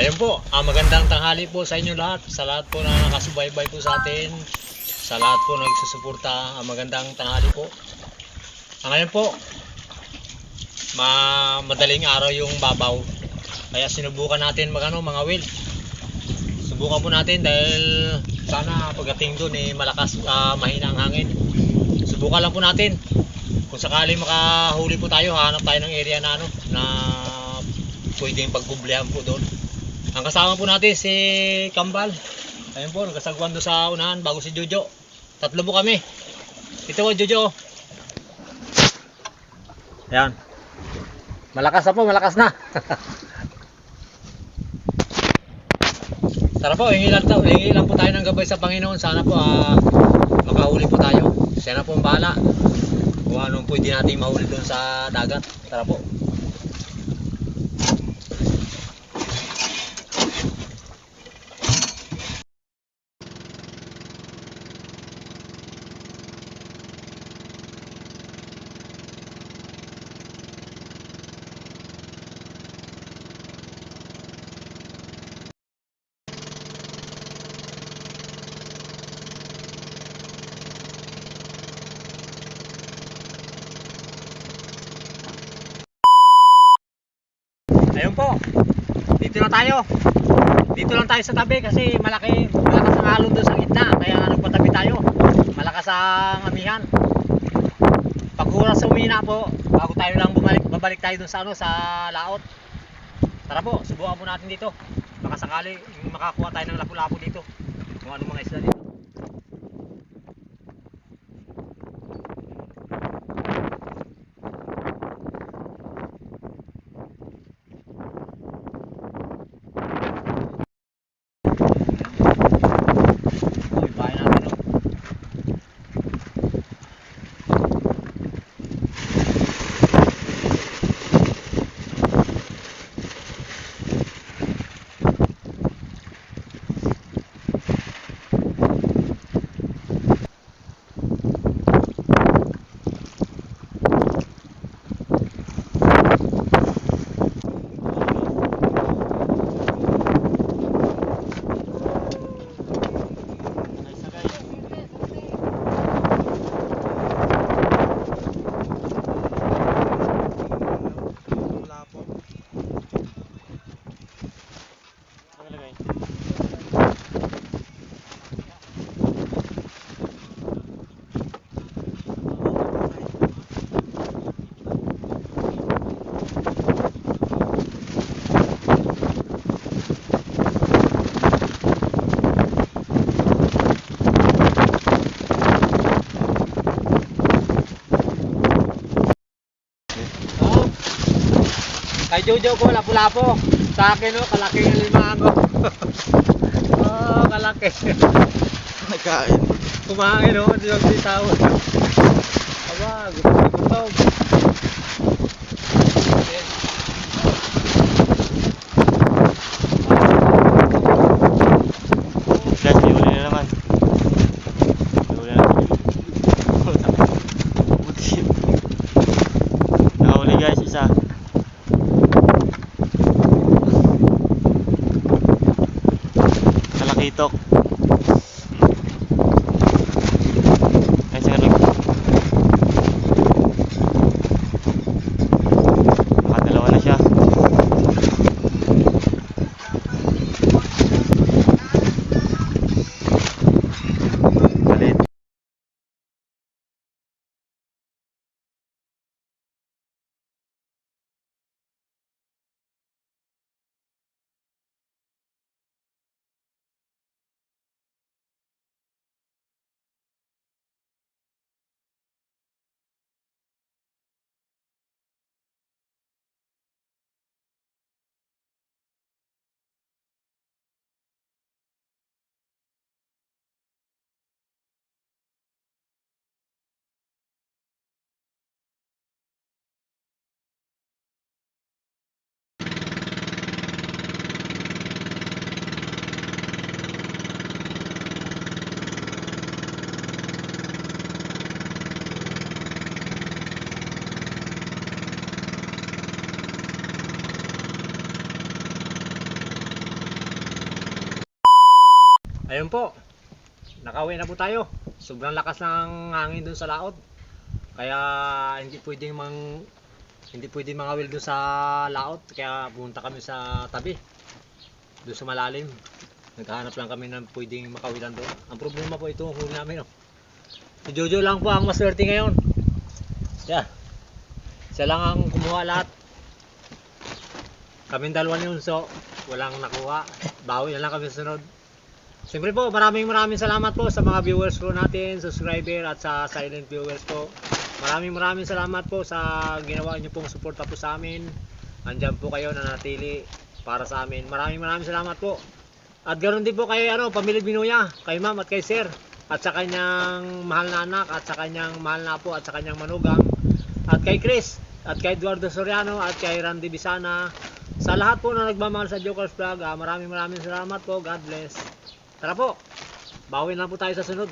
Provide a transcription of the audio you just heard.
Ayun po, ah, magandang tanghali po sa inyo lahat. Sa lahat po na nakasubaybay po sa atin. Sa lahat po na nagsusuporta, ah, magandang tanghali po. Ah, ngayon po, ma madaling araw yung babaw. Kaya sinubukan natin magano mga will. Subukan po natin dahil sana pagdating doon eh malakas ah, mahina ang hangin. Subukan lang po natin. Kung sakali makahuli po tayo, hanap tayo ng area na ano na pwedeng pagkublihan po doon. Ang kasama po natin si Kambal. Ayun po, nagkasagwan doon sa unahan bago si Jojo. Tatlo po kami. Ito po Jojo. Ayan. Malakas na po, malakas na. Tara po, hingi lang, hingi lang po tayo ng gabay sa Panginoon. Sana po ah, makahuli po tayo. Siya na po ang bahala. Kung anong pwede natin mahuli doon sa dagat. Tara po. Ayun po. Dito na tayo. Dito lang tayo sa tabi kasi malaki, malakas ang alon doon sa gitna. Kaya nagpatabi tayo. Malakas ang amihan. Pag oras umina po, bago tayo lang bumalik, babalik tayo doon sa ano, sa laot. Tara po, subukan po natin dito. Baka sakali makakuha tayo ng lapu-lapu dito. Kung ano mga isla dito. Uy, bahay natin oh. Wala po. Nakalagay. Oh. Kay Jojo ko, lapu-lapo. Sa akin, oh, kalaki yung limango. oh, kalaki. Nagkain. Kumain, oh, di yung titawag. Aba, gusto ko gutom. Ayun po. Nakauwi na po tayo. Sobrang lakas ng hangin dun sa laot. Kaya hindi pwedeng mang hindi pwedeng mangawil dun sa laot. Kaya pumunta kami sa tabi. Doon sa malalim. Naghahanap lang kami ng pwedeng makawilan doon. Ang problema po ito, huli namin. Oh. Si Jojo lang po ang maswerte ngayon. Siya. Siya lang ang kumuha lahat. Kaming dalawa ni Unso, walang nakuha. Bawi na lang kami sunod. Siyempre po, maraming maraming salamat po sa mga viewers po natin, subscriber at sa silent viewers po. Maraming maraming salamat po sa ginawa niyo pong suporta po sa amin. Andyan po kayo na natili para sa amin. Maraming maraming salamat po. At ganoon din po kay ano, pamilya Binuya, kay ma'am at kay sir, at sa kanyang mahal na anak, at sa kanyang mahal na po, at sa kanyang manugang, at kay Chris, at kay Eduardo Soriano, at kay Randy Bisana, sa lahat po na nagmamahal sa Joker's Vlog, ah, maraming maraming salamat po. God bless. Tara po, bawi na po tayo sa sunod.